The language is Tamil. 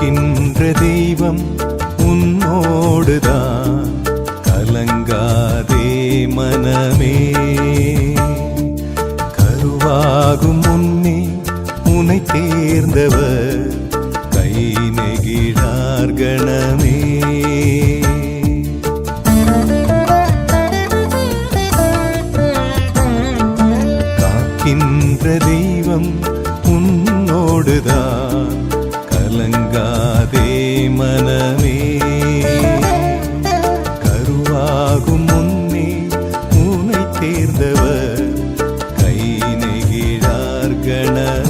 இருக்கின்ற தெய்வம் உன்னோடுதான். கலங்காதே மனமே. கருவாகும் முன்னே உனை தேர்ந்தவர். கை நெகிழார் கணமே. காக்கின்ற தெய்வம் மயங்காதே மனமே. கருவாகும் முன்னே உனை தேர்ந்தவர். கை நெகிழார் கணவர்.